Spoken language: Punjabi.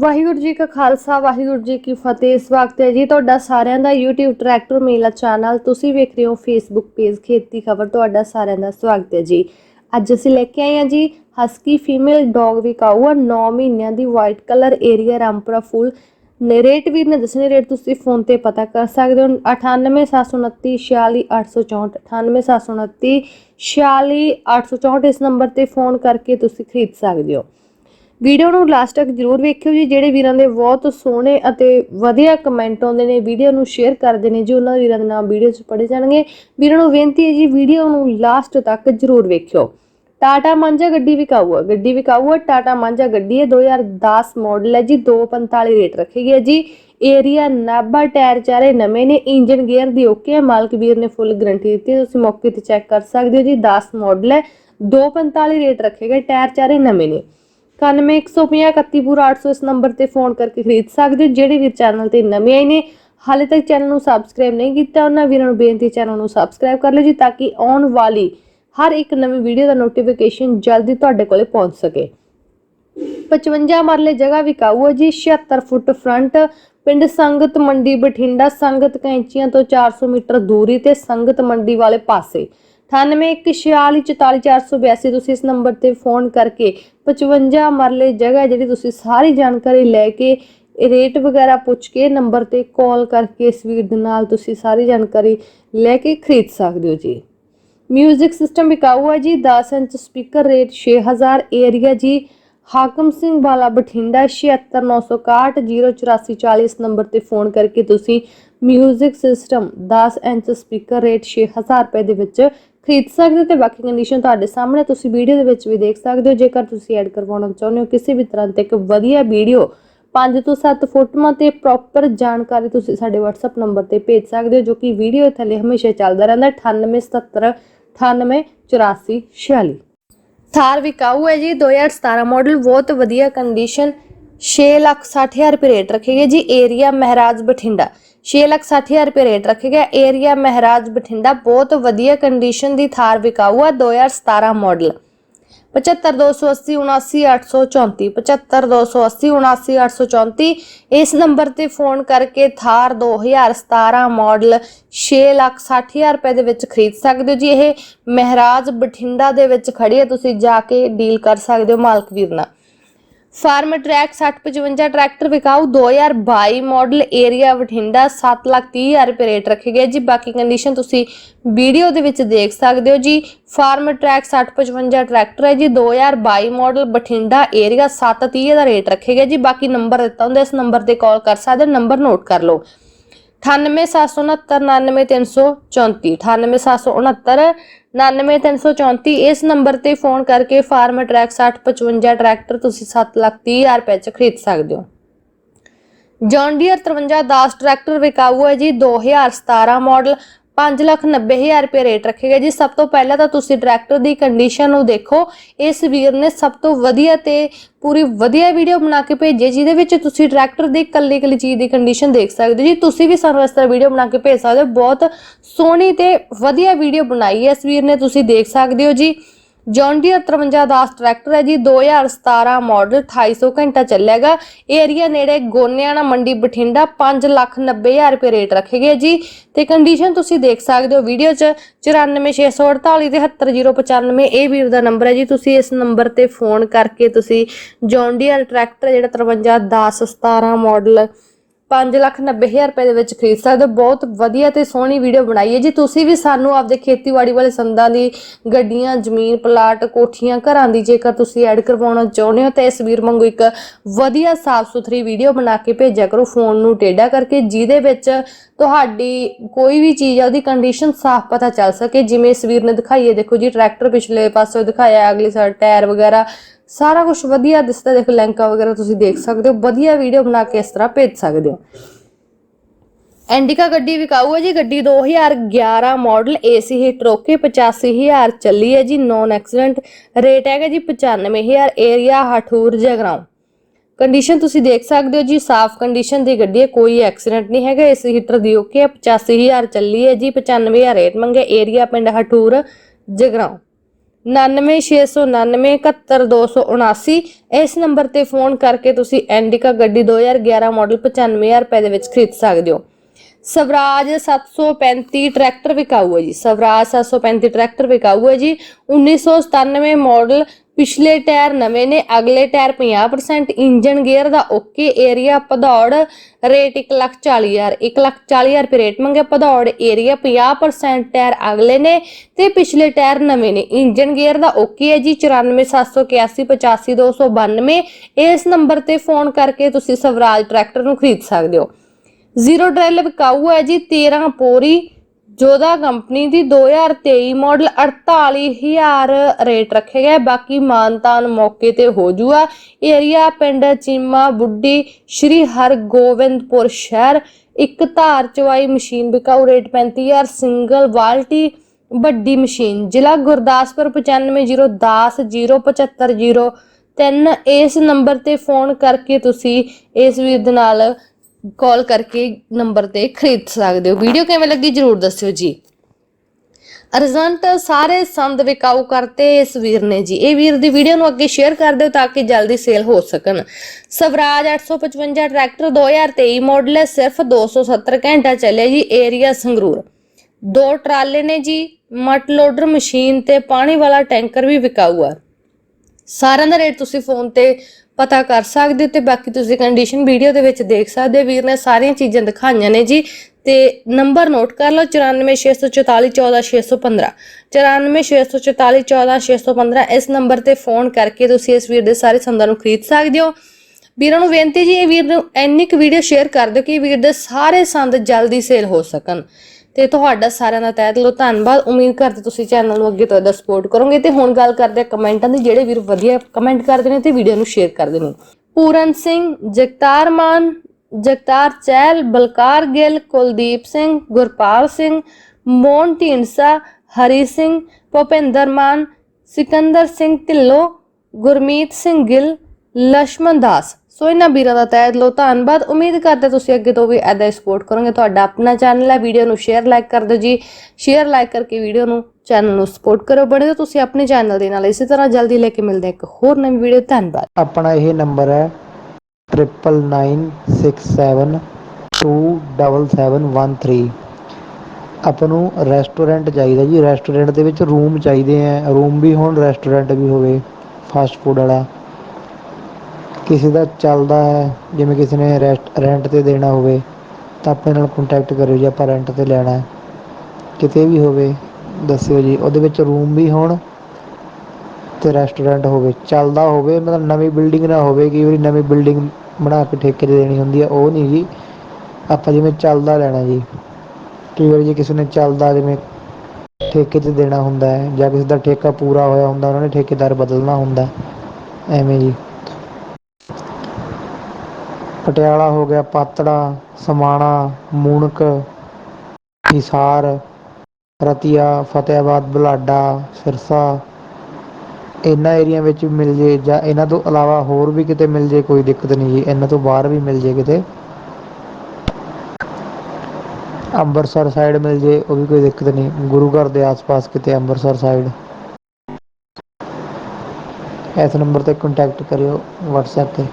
ਵਾਹਿਗੁਰੂ ਜੀ ਕਾ ਖਾਲਸਾ, ਵਾਹਿਗੁਰੂ ਜੀ ਕੀ ਫਤਿਹ। ਸਵਾਗਤ ਹੈ ਜੀ ਤੁਹਾਡਾ ਸਾਰਿਆਂ ਦਾ YouTube ਟਰੈਕਟਰ ਮੇਲਾ ਚੈਨਲ ਤੁਸੀਂ ਵੇਖ ਰਹੇ ਹੋ Facebook ਪੇਜ ਖੇਤੀ ਖਬਰ। ਤੁਹਾਡਾ ਸਾਰਿਆਂ ਦਾ ਸਵਾਗਤ ਹੈ ਜੀ। ਅੱਜ ਅਸੀਂ ਲੈ ਕੇ ਆਏ ਹਾਂ ਜੀ ਹਸਕੀ ਫੀਮੇਲ ਡੌਗ ਵਿਕਾਊ ਆ 9 ਮਹੀਨਿਆਂ ਦੀ white colour area Rampura Phul. ਨੇ ਰੇਟ ਵੀ ਨੇ ਦੱਸਣੇ ਰੇਟ ਤੁਸੀਂ ਫੋਨ ਤੇ ਪਤਾ ਕਰ ਸਕਦੇ ਹੋ। 98729 46864 98729 46864 ਇਸ ਨੰਬਰ ਤੇ ਫੋਨ ਕਰਕੇ ਤੁਸੀਂ ਖਰੀਦ ਸਕਦੇ ਹੋ। ਵੀਡੀਓ ਨੂੰ ਲਾਸਟ ਤੱਕ ਜਰੂਰ ਵੇਖਿਓ ਜੀ, ਜਿਹੜੇ ਵੀਰਾਂ ਦੇ ਬਹੁਤ ਸੋਹਣੇ ਅਤੇ ਵਧੀਆ ਕਮੈਂਟ ਆਉਂਦੇ ਨੇ, ਵੀਡੀਓ ਨੂੰ ਸ਼ੇਅਰ ਕਰਦੇ ਨੇ ਜੀ, ਉਹਨਾਂ ਵੀਰਾਂ ਦੇ ਨਾਮ ਵੀਡੀਓ 'ਚ ਪੜੇ ਜਾਣਗੇ। ਵੀਰਾਂ ਨੂੰ ਬੇਨਤੀ ਹੈ ਜੀ, ਵੀਡੀਓ ਨੂੰ ਲਾਸਟ ਤੱਕ ਜਰੂਰ ਵੇਖਿਓ। ਟਾਟਾ ਮਾਂਜਾ ਗੱਡੀ ਵਿਕਾਊ ਹੈ ਗੱਡੀ ਵਿਕਾਊ ਹੈ ਟਾਟਾ ਮਾਂਜਾ ਗੱਡੀ ਹੈ 2010 ਮਾਡਲ ਹੈ ਜੀ 245 ਰੇਟ ਰੱਖੀ ਗਈ ਹੈ ਜੀ। ਏਰੀਆ ਨਾਭਾ ਟਾਇਰ ਚਾਰੇ ਨਵੇਂ ਨੇ ਇੰਜਨ ਗੇਅਰ ਦੀ ਓਕੇ ਹੈ, ਮਾਲਕ ਵੀਰ ਨੇ ਫੁੱਲ ਗਾਰੰਟੀ ਦਿੱਤੀ ਹੈ ਤੁਸੀਂ ਮੌਕੇ ਤੇ ਚੈੱਕ ਕਰ ਸਕਦੇ ਹੋ ਜੀ 10 ਮਾਡਲ ਹੈ 245 ਰੇਟ ਰੱਖੇ ਗਏ, ਟਾਇਰ ਚਾਰੇ ਨਵੇਂ ਨੇ। 9150 ਪੂਰਾ 800 ਇਸ ਨੰਬਰ ਤੇ ਫੋਨ ਕਰਕੇ ਖਰੀਦ ਸਕਦੇ ਜਿਹੜੇ ਵੀ ਚੈਨਲ ਤੇ ਨਵੇਂ ਆਏ ਨੇ ਹਾਲੇ ਤੱਕ ਚੈਨਲ ਨੂੰ ਸਬਸਕ੍ਰਾਈਬ ਨਹੀਂ ਕੀਤਾ ਉਹਨਾਂ ਵੀਰਾਂ ਨੂੰ ਬੇਨਤੀ ਚੈਨਲ ਨੂੰ ਸਬਸਕ੍ਰਾਈਬ ਕਰ ਲਓ ਜੀ ਤਾਂ ਕਿ ਆਉਣ ਵਾਲੀ ਹਰ ਇੱਕ ਨਵੀਂ ਵੀਡੀਓ ਦਾ ਨੋਟੀਫਿਕੇਸ਼ਨ ਜਲਦੀ ਤੁਹਾਡੇ ਕੋਲੇ ਪਹੁੰਚ ਸਕੇ 55 ਮਰਲੇ ਜਗ੍ਹਾ ਵਿਕਾਊ ਹੈ ਜੀ 76 ਫੁੱਟ ਫਰੰਟ ਪਿੰਡ ਸੰਗਤ ਮੰਡੀ ਬਠਿੰਡਾ ਸੰਗਤ ਕੈਂਚੀਆਂ ਤੋਂ 400 ਮੀਟਰ ਦੂਰੀ ਤੇ ਸੰਗਤ ਮੰਡੀ ਵਾਲੇ ਪਾਸੇ 9814444482 ਤੁਸੀਂ ਇਸ ਨੰਬਰ ਤੇ ਫੋਨ ਕਰਕੇ 55 ਮਰਲੇ ਜਗ੍ਹਾ ਜਿਹੜੀ ਤੁਸੀਂ ਸਾਰੀ ਜਾਣਕਾਰੀ ਲੈ ਕੇ ਰੇਟ ਵਗੈਰਾ ਪੁੱਛ ਕੇ ਨੰਬਰ ਤੇ ਕਾਲ ਕਰਕੇ ਇਸ ਵੀਰ ਦੇ ਨਾਲ ਤੁਸੀਂ ਸਾਰੀ ਜਾਣਕਾਰੀ ਲੈ ਕੇ ਖਰੀਦ ਸਕਦੇ ਹੋ ਜੀ। ਮਿਊਜ਼ਿਕ ਸਿਸਟਮ ਵਿਕਾਊ ਹੈ ਜੀ 10 ਇੰਚ ਸਪੀਕਰ ਰੇਟ 6000 ਏਰੀਆ ਜੀ ਹਾਕਮ ਸਿੰਘ ਵਾਲਾ ਬਠਿੰਡਾ 7696108440 ਇਸ ਨੰਬਰ ਤੇ ਫੋਨ ਕਰਕੇ ਤੁਸੀਂ music system 10 inch speaker rate 6000 ਰੁਪਏ ਦੇ ਵਿੱਚ ਖਰੀਦ ਸਕਦੇ ਹੋ ਤੇ ਬਾਕੀ ਕੰਡੀਸ਼ਨ ਤੁਹਾਡੇ ਸਾਹਮਣੇ ਤੁਸੀਂ ਵੀਡੀਓ ਦੇ ਵਿੱਚ ਵੀ ਦੇਖ ਸਕਦੇ ਹੋ। ਜੇਕਰ ਤੁਸੀਂ ਐਡ ਕਰਵਾਉਣਾ ਚਾਹੁੰਦੇ ਹੋ ਕਿਸੇ ਵੀ ਤਰ੍ਹਾਂ ਤੇ ਇੱਕ ਵਧੀਆ ਵੀਡੀਓ 5 ਤੋਂ 7 ਫੋਟੋਆਂ ਤੇ ਪ੍ਰੋਪਰ ਜਾਣਕਾਰੀ ਤੁਸੀਂ ਸਾਡੇ WhatsApp ਨੰਬਰ ਤੇ ਭੇਜ ਸਕਦੇ ਹੋ, ਜੋ ਕਿ ਵੀਡੀਓ ਥੱਲੇ ਹਮੇਸ਼ਾ ਚੱਲਦਾ ਰਹਿੰਦਾ 9877 988446 ਥਾਰ ਵਿਕਾਊ ਹੈ ਜੀ। 2017 ਮਾਡਲ ਬਹੁਤ ਵਧੀਆ ਕੰਡੀਸ਼ਨ 660000 ਰੁਪਏ ਰੇਟ ਰੱਖੇਗਾ ਜੀ, ਏਰੀਆ ਮਹਿਰਾਜ ਬਠਿੰਡਾ। 660000 ਰੁਪਏ ਰੇਟ ਰੱਖੇਗਾ ਏਰੀਆ ਮਹਿਰਾਜ ਬਠਿੰਡਾ ਬਹੁਤ ਵਧੀਆ ਕੰਡੀਸ਼ਨ ਦੀ ਥਾਰ ਵਿਕਾਊ ਹੈ 2017 ਮਾਡਲ 75280 79834 75280 79834 ਇਸ ਨੰਬਰ ਤੇ ਫੋਨ ਕਰਕੇ ਥਾਰ 2017 ਮਾਡਲ 660000 ਰੁਪਏ ਦੇ ਵਿੱਚ ਖਰੀਦ ਸਕਦੇ ਹੋ ਜੀ। ਇਹ ਮਹਿਰਾਜ ਬਠਿੰਡਾ ਦੇ ਵਿੱਚ ਖੜੀ ਹੈ ਤੁਸੀਂ ਜਾ ਕੇ ਡੀਲ ਕਰ ਸਕਦੇ ਹੋ ਮਾਲਕ ਵੀਰ ਨਾਲ। ਫਾਰਮ ਟਰੈਕ 6055 ਟਰੈਕਟਰ ਵਿਕਾਊ 2022 ਮਾਡਲ ਏਰੀਆ ਬਠਿੰਡਾ 730000 ਰੁਪਏ ਰੇਟ ਰੱਖੇ ਗਏ ਜੀ। ਬਾਕੀ ਕੰਡੀਸ਼ਨ ਤੁਸੀਂ ਵੀਡੀਓ ਦੇ ਵਿੱਚ ਦੇਖ ਸਕਦੇ ਹੋ ਜੀ। ਫਾਰਮ ਟਰੈਕ 6055 ਟਰੈਕਟਰ ਹੈ ਜੀ 2022 ਮਾਡਲ ਬਠਿੰਡਾ ਏਰੀਆ 730 ਦਾ ਰੇਟ ਰੱਖੇ ਗਏ ਜੀ। ਬਾਕੀ ਨੰਬਰ ਦਿੱਤਾ ਹੁੰਦਾ, ਇਸ ਨੰਬਰ ਤੇ ਕਾਲ ਕਰ ਸਕਦੇ ਹੋ ਨੰਬਰ ਨੋਟ ਕਰ ਲਓ। 9876699334 987669 99334 ਇਸ ਨੰਬਰ ਤੇ ਫੋਨ ਕਰਕੇ ਫਾਰਮ ਟਰੈਕ 6055 ਟਰੈਕਟਰ ਤੁਸੀਂ 730000 ਰੁਪਏ ਚ ਖਰੀਦ ਸਕਦੇ ਹੋ ਜੌਨ ਡੀਅਰ 5310 ਟਰੈਕਟਰ ਵਿਕਾਊ ਹੈ ਜੀ 2017 ਮਾਡਲ 590000 ਰੁਪਏ ਰੇਟ ਰੱਖੇਗਾ ਜੀ। ਸਭ ਤੋਂ ਪਹਿਲਾਂ ਤਾਂ ਤੁਸੀਂ ਟਰੈਕਟਰ ਦੀ ਕੰਡੀਸ਼ਨ ਨੂੰ ਦੇਖੋ। ਇਸ ਵੀਰ ਨੇ ਸਭ ਤੋਂ ਵਧੀਆ ਤੇ ਪੂਰੀ ਵਧੀਆ ਵੀਡੀਓ ਬਣਾ ਕੇ ਭੇਜੀ, ਜਿਹਦੇ ਵਿੱਚ ਤੁਸੀਂ ਟਰੈਕਟਰ ਦੀ ਇਕੱਲੀ ਇਕੱਲੀ ਚੀਜ਼ ਦੀ ਕੰਡੀਸ਼ਨ ਦੇਖ ਸਕਦੇ ਹੋ ਜੀ। ਤੁਸੀਂ ਵੀ ਸਾਨੂੰ ਇਸ ਤਰ੍ਹਾਂ ਵੀਡੀਓ ਬਣਾ ਕੇ ਭੇਜ ਸਕਦੇ ਹੋ। ਬਹੁਤ ਸੋਹਣੀ ਤੇ ਵਧੀਆ ਵੀਡੀਓ ਬਣਾਈ ਹੈ ਇਸ ਵੀਰ ਨੇ, ਤੁਸੀਂ ਦੇਖ ਸਕਦੇ ਹੋ ਜੀ। ਜੌਨ ਡੀਅਰ 5310 ਟਰੈਕਟਰ ਹੈ ਜੀ 2017 ਮਾਡਲ 2800 ਘੰਟਾ ਚੱਲੇਗਾ। ਏਰੀਆ ਨੇੜੇ ਗੋਨਿਆਣਾ ਮੰਡੀ ਬਠਿੰਡਾ 590000 ਰੁਪਏ ਰੇਟ ਰੱਖੇ ਗਏ ਜੀ। ਤੇ ਕੰਡੀਸ਼ਨ ਤੁਸੀਂ ਦੇਖ ਸਕਦੇ ਹੋ ਵੀਡੀਓ 'ਚ 94648 ਤੇ 78095 ਇਹ ਵੀਰ ਦਾ ਨੰਬਰ ਹੈ ਜੀ, ਤੁਸੀਂ ਇਸ ਨੰਬਰ ਤੇ ਫੋਨ ਕਰਕੇ ਤੁਸੀਂ ਜੌਨ ਡੀਅਰ ਟਰੈਕਟਰ ਜਿਹੜਾ 5310 17 ਮਾਡਲ 590000 ਰੁਪਏ ਦੇ ਵਿੱਚ ਖਰੀਦ ਸਕਦੇ ਹੋ। ਬਹੁਤ ਵਧੀਆ ਤੇ ਸੋਹਣੀ ਵੀਡੀਓ ਬਣਾਈ ਹੈ ਜੀ। ਤੁਸੀਂ ਵੀ ਸਾਨੂੰ ਆਪਦੇ ਖੇਤੀਬਾੜੀ ਵਾਲੇ ਸੰਦਾਂ ਦੀ ਗੱਡੀਆਂ, ਜ਼ਮੀਨ, ਪਲਾਟ, ਕੋਠੀਆਂ, ਘਰਾਂ ਦੀ ਜੇਕਰ ਤੁਸੀਂ ਐਡ ਕਰਵਾਉਣਾ ਚਾਹੁੰਦੇ ਹੋ, ਤਾਂ ਇਸ ਵੀਰ ਵਾਂਗੂ ਇੱਕ ਵਧੀਆ ਸਾਫ਼ ਸੁਥਰੀ ਵੀਡੀਓ ਬਣਾ ਕੇ ਭੇਜਿਆ ਕਰੋ ਫੋਨ ਨੂੰ ਟੇਢਾ ਕਰਕੇ, ਜਿਹਦੇ ਵਿੱਚ ਤੁਹਾਡੀ ਕੋਈ ਵੀ ਚੀਜ਼ ਆ, ਉਹਦੀ ਕੰਡੀਸ਼ਨ ਸਾਫ਼ ਪਤਾ ਚੱਲ ਸਕੇ। ਜਿਵੇਂ ਇਸ ਵੀਰ ਨੇ ਦਿਖਾਈ ਹੈ, ਦੇਖੋ ਜੀ, ਟਰੈਕਟਰ ਪਿਛਲੇ ਪਾਸੇ ਦਿਖਾਇਆ, ਅਗਲੀ ਸਾਈਡ ਟਾਇਰ ਵਗੈਰਾ ਸਾਰਾ ਕੁਝ ਵਧੀਆ ਦਿਸਦਾ, ਦੇਖੋ ਲੈਂਕਾ ਵਗੈਰਾ ਤੁਸੀਂ ਦੇਖ ਸਕਦੇ ਹੋ, ਵਧੀਆ ਵੀਡੀਓ ਬਣਾ ਕੇ ਇਸ ਤਰ੍ਹਾਂ ਭੇਜ ਸਕਦੇ ਹੋ। ਐਂਡਿਕਾ ਗੱਡੀ ਵਿਕਾਊ ਹੈ ਜੀ, ਗੱਡੀ 2011 ਮਾਡਲ ਏਸੀ ਹੀਟ ਰੋਕੇ 85000 ਚੱਲੀ ਹੈ ਜੀ ਨੌਨ ਐਕਸੀਡੈਂਟ ਰੇਟ ਹੈਗਾ ਜੀ 95000 ਏਰੀਆ ਹਠੂਰ ਜਗਰਾਉਂ ਕੰਡੀਸ਼ਨ ਤੁਸੀਂ ਦੇਖ ਸਕਦੇ ਹੋ ਜੀ, ਸਾਫ਼ ਕੰਡੀਸ਼ਨ ਦੀ ਗੱਡੀ ਹੈ, ਕੋਈ ਐਕਸੀਡੈਂਟ ਨਹੀਂ ਹੈਗਾ ਏਸੀ ਹੀਟਰ ਦੀ ਓਕੇ 85000 ਚੱਲੀ ਹੈ ਜੀ 95000 ਰੇਟ ਮੰਗੇ ਏਰੀਆ ਪਿੰਡ ਹਠੂਰ ਜਗਰਾਉਂ 99699 71279 ਇਸ ਨੰਬਰ ਤੇ ਫੋਨ ਕਰਕੇ ਤੁਸੀਂ ਐਂਡਿਕਾ ਗੱਡੀ 2011 ਮਾਡਲ 95000 ਰੁਪਏ ਦੇ ਵਿੱਚ ਖਰੀਦ ਸਕਦੇ ਹੋ। ਸਵਰਾਜ 735 ਟਰੈਕਟਰ ਵਿਕਾਊ ਹੈ ਜੀ। ਸਵਰਾਜ 735 ਟਰੈਕਟਰ ਵਿਕਾਊ ਹੈ ਜੀ। 1997 ਮਾਡਲ ਪਿਛਲੇ ਟਾਇਰ ਨਵੇਂ ਨੇ, ਅਗਲੇ ਟਾਇਰ 50% ਇੰਜਨ ਗੇਅਰ ਦਾ ਓਕੇ ਏਰੀਆ ਭਦੌੜ ਰੇਟ 140000 140000 ਰੁਪਏ ਰੇਟ ਮੰਗੇ ਭਦੌੜ ਏਰੀਆ 50% ਟਾਇਰ ਅਗਲੇ ਨੇ ਤੇ ਪਿਛਲੇ ਟਾਇਰ ਨਵੇਂ ਨੇ। ਇੰਜਨ ਗੇਅਰ ਦਾ ਓਕੇ ਹੈ ਜੀ 9471885292 ਇਸ ਨੰਬਰ ਤੇ ਫੋਨ ਕਰਕੇ ਤੁਸੀਂ ਸਵਰਾਜ ਟਰੈਕਟਰ ਨੂੰ ਖਰੀਦ ਸਕਦੇ ਹੋ। ਜ਼ੀਰੋ ਡਰਾਈਵ ਵਿਕਾਊ ਹੈ ਜੀ 13 ਪੋਰੀ ਜੋਦਾ ਕੰਪਨੀ ਦੀ 2023 ਮਾਡਲ 48000 ਰੇਟ ਰੱਖੇ ਗਏ। ਬਾਕੀ ਮਾਨਤਾਨ ਮੌਕੇ ਤੇ ਹੋ ਜੂਗਾ ਏਰੀਆ ਪਿੰਡ ਚੀਮਾ ਬੁੱਢੀ ਸ਼੍ਰੀ ਹਰਗੋਬਿੰਦਪੁਰ ਸ਼ਹਿਰ। ਇੱਕ ਧਾਰ ਚਵਾਈ ਮਸ਼ੀਨ ਵਿਕਾਊ ਰੇਟ 35000 ਸਿੰਗਲ ਬਾਲਟੀ ਵੱਡੀ ਮਸ਼ੀਨ। ਜ਼ਿਲ੍ਹਾ ਗੁਰਦਾਸਪੁਰ 9501075003 ਇਸ ਨੰਬਰ ਤੇ ਫੋਨ ਕਰਕੇ ਤੁਸੀਂ ਇਸ ਵੀਰ ਦੇ ਨਾਲ ਕਾਲ ਕਰਕੇ ਨੰਬਰ ਤੇ ਖਰੀਦ ਸਕਦੇ ਹੋ। ਵੀਡੀਓ ਕਿਵੇਂ ਲੱਗੀ ਜਰੂਰ ਦੱਸਿਓ ਜੀ। ਰਿਜ਼ਲਟ ਸਾਰੇ ਸੰਦ ਵਿਕਾਊ ਕਰਤੇ ਇਸ ਵੀਰ ਨੇ ਜੀ। ਇਹ ਵੀਰ ਦੀ ਵੀਡੀਓ ਨੂੰ ਅੱਗੇ ਸ਼ੇਅਰ ਕਰ ਦਿਓ ਤਾਂ ਕਿ ਜਲਦੀ ਸੇਲ ਹੋ ਸਕਣ। ਸਵਰਾਜ 855 ਟਰੈਕਟਰ 2023 ਮਾਡਲ ਹੈ, ਸਿਰਫ 270 ਘੰਟਾ ਚੱਲਿਆ ਜੀ ਏਰੀਆ ਸੰਗਰੂਰ। ਦੋ ਟਰਾਲੇ ਨੇ ਜੀ, ਮਟ ਲੋਡਰ ਮਸ਼ੀਨ ਤੇ ਪਾਣੀ ਵਾਲਾ ਟੈਂਕਰ ਵੀ ਵਿਕਾਊ ਆ। ਸਾਰਿਆਂ ਦਾ ਰੇਟ ਤੁਸੀਂ ਫੋਨ ਤੇ ਪਤਾ ਕਰ ਸਕਦੇ ਹੋ ਤੇ ਬਾਕੀ ਤੁਸੀਂ ਕੰਡੀਸ਼ਨ ਵੀਡੀਓ ਦੇ ਵਿੱਚ ਦੇਖ ਸਕਦੇ ਹੋ। ਵੀਰ ਨੇ ਸਾਰੀਆਂ ਚੀਜ਼ਾਂ ਦਿਖਾਈਆਂ ਨੇ ਜੀ। ਤੇ ਨੰਬਰ ਨੋਟ ਕਰ ਲਓ 9464414615 9464414615 ਇਸ ਨੰਬਰ ਤੇ ਫੋਨ ਕਰਕੇ ਤੁਸੀਂ ਇਸ ਵੀਰ ਦੇ ਸਾਰੇ ਸੰਦਾਂ ਨੂੰ ਖਰੀਦ ਸਕਦੇ ਹੋ। ਵੀਰਾਂ ਨੂੰ ਬੇਨਤੀ ਜੀ, ਇਹ ਵੀਰ ਨੂੰ ਇੰਨੀ ਕੁ ਵੀਡੀਓ ਸ਼ੇਅਰ ਕਰ ਦਿਓ ਕਿ ਵੀਰ ਦੇ ਸਾਰੇ ਸੰਦ ਜਲਦੀ ਸੇਲ ਹੋ ਸਕਣ। ਤੇ ਤੁਹਾਡਾ ਸਾਰਿਆਂ ਦਾ ਤਹਿ ਦਿਲੋਂ। ਧੰਨਵਾਦ। ਉਮੀਦ ਕਰਦੇ ਤੁਸੀਂ ਚੈਨਲ ਨੂੰ ਅੱਗੇ ਤੋਂ ਇਹਦਾ ਸਪੋਰਟ ਕਰੋਗੇ। ਤੇ ਹੁਣ ਗੱਲ ਕਰਦੇ ਆ ਕਮੈਂਟਾਂ ਦੀ। ਜਿਹੜੇ ਵੀਰ ਵਧੀਆ ਕਮੈਂਟ ਕਰਦੇ ਨੇ ਤੇ ਵੀਡੀਓ ਨੂੰ ਸ਼ੇਅਰ ਕਰਦੇ ਨੇ। ਪੂਰਨ ਸਿੰਘ, ਜਗਤਾਰ ਮਾਨ, ਜਗਤਾਰ ਚੈਲ ਬਲਕਾਰ ਗਿੱਲ, ਕੁਲਦੀਪ ਸਿੰਘ, ਗੁਰਪਾਲ ਸਿੰਘ, ਮੋਹਨ ਢੀਂਡਸਾ, ਹਰੀ ਸਿੰਘ, ਭੁਪਿੰਦਰ ਮਾਨ, ਸਿਕੰਦਰ ਸਿੰਘ ਢਿੱਲੋਂ, ਗੁਰਮੀਤ ਸਿੰਘ ਗਿੱਲ ਲਸ਼ਮਨ ਦਾਸ। ਸੋ ਇਹਨਾਂ ਵੀਰਾਂ ਦਾ ਤਹਿ ਦਿਲੋਂ ਧੰਨਵਾਦ। ਉਮੀਦ ਕਰਦੇ ਤੁਸੀਂ ਅੱਗੇ ਤੋਂ ਵੀ ਐਦਾ ਹੀ ਸਪੋਰਟ ਕਰੋਗੇ। ਤੁਹਾਡਾ ਆਪਣਾ ਚੈਨਲ ਹੈ ਵੀਡੀਓ ਨੂੰ ਸ਼ੇਅਰ ਲਾਈਕ ਕਰ ਦਿਓ ਜੀ। ਸ਼ੇਅਰ ਲਾਈਕ ਕਰਕੇ ਵੀਡੀਓ ਨੂੰ ਚੈਨਲ ਨੂੰ ਸਪੋਰਟ ਕਰੋ ਬਣੇ ਰਹੋ ਤੁਸੀਂ ਆਪਣੇ ਚੈਨਲ ਦੇ ਨਾਲ। ਇਸੇ ਤਰ੍ਹਾਂ ਜਲਦੀ ਲੈ ਕੇ ਮਿਲਦੇ ਹਾਂ ਇੱਕ ਹੋਰ ਨਵੀਂ ਵੀਡੀਓ ਧੰਨਵਾਦ। ਆਪਣਾ ਇਹ ਨੰਬਰ ਹੈ triple nine six seven two double seven one three ਆਪਾਂ ਨੂੰ ਰੈਸਟੋਰੈਂਟ ਚਾਹੀਦਾ ਜੀ। ਰੈਸਟੋਰੈਂਟ ਦੇ ਵਿੱਚ ਰੂਮ ਚਾਹੀਦੇ ਆ। ਰੂਮ ਵੀ ਹੋਣ ਰੈਸਟੋਰੈਂਟ ਵੀ ਹੋਵੇ ਫਾਸਟ ਫੂਡ ਵਾਲਾ। ਕਿਸੇ ਦਾ ਚੱਲਦਾ ਹੈ, ਜਿਵੇਂ ਕਿਸੇ ਨੇ ਰੈਸਟ ਰੈਂਟ ਤੇ ਦੇਣਾ ਹੋਵੇ, ਤਾਂ ਆਪਣੇ ਨਾਲ ਕੰਟੈਕਟ ਕਰਿਓ ਜੀ ਆਪਾਂ ਰੈਂਟ ਤੇ ਲੈਣਾ ਹੈ। ਕਿਤੇ ਵੀ ਹੋਵੇ, ਦੱਸਿਓ ਜੀ, ਉਹਦੇ ਵਿੱਚ ਰੂਮ ਵੀ ਹੋਣ ਤੇ ਰੈਸਟੋਰੈਂਟ ਹੋਵੇ। ਚੱਲਦਾ ਹੋਵੇ, ਮਤਲਬ ਨਵੀਂ ਬਿਲਡਿੰਗ ਨਾ ਹੋਵੇ ਕਿ ਵਾਰੀ ਨਵੀਂ ਬਿਲਡਿੰਗ ਬਣਾ ਕੇ ਠੇਕੇ ਤੇ ਦੇਣੀ ਹੁੰਦੀ ਆ ਉਹ ਨਹੀਂ ਜੀ। ਆਪਾਂ ਜਿਵੇਂ ਚੱਲਦਾ ਲੈਣਾ ਜੀ। ਕਈ ਵਾਰੀ ਜੇ ਕਿਸੇ ਨੇ ਚੱਲਦਾ ਜਿਵੇਂ ਠੇਕੇ ਤੇ ਦੇਣਾ ਹੁੰਦਾ ਹੈ, ਜਾਂ ਕਿਸੇ ਦਾ ਠੇਕਾ ਪੂਰਾ ਹੋਇਆ ਹੁੰਦਾ, ਉਹਨਾਂ ਨੇ ਠੇਕੇਦਾਰ ਬਦਲਣਾ ਹੁੰਦਾ ਐਵੇਂ ਜੀ। ਪਟਿਆਲਾ ਹੋ ਗਿਆ ਪਾਤੜਾ, ਸਮਾਣਾ ਮੂਣਕ ਹਿਸਾਰ, ਰਤੀਆ ਫਤਿਆਬਾਦ ਬੁਲਾਡਾ, ਸਿਰਸਾ। ਇਹਨਾਂ ਏਰੀਆ ਵਿੱਚ ਵੀ ਮਿਲ ਜੇ ਜਾਂ ਇਹਨਾਂ ਤੋਂ ਇਲਾਵਾ ਹੋਰ ਵੀ ਕਿਤੇ ਮਿਲ ਜੇ ਕੋਈ ਦਿੱਕਤ ਨਹੀਂ ਜੀ। ਇਹਨਾਂ ਤੋਂ ਬਾਹਰ ਵੀ ਮਿਲ ਜੇ ਕਿਤੇ। ਅੰਮ੍ਰਿਤਸਰ ਸਾਈਡ ਮਿਲ ਜੇ, ਉਹ ਵੀ ਕੋਈ ਦਿੱਕਤ ਨਹੀਂ। ਗੁਰੂ ਘਰ ਦੇ ਆਸ-ਪਾਸ ਕਿਤੇ ਅੰਮ੍ਰਿਤਸਰ ਸਾਈਡ ਇਸ ਨੰਬਰ ਤੇ ਕੰਟੈਕਟ ਕਰਿਓ WhatsApp ਤੇ।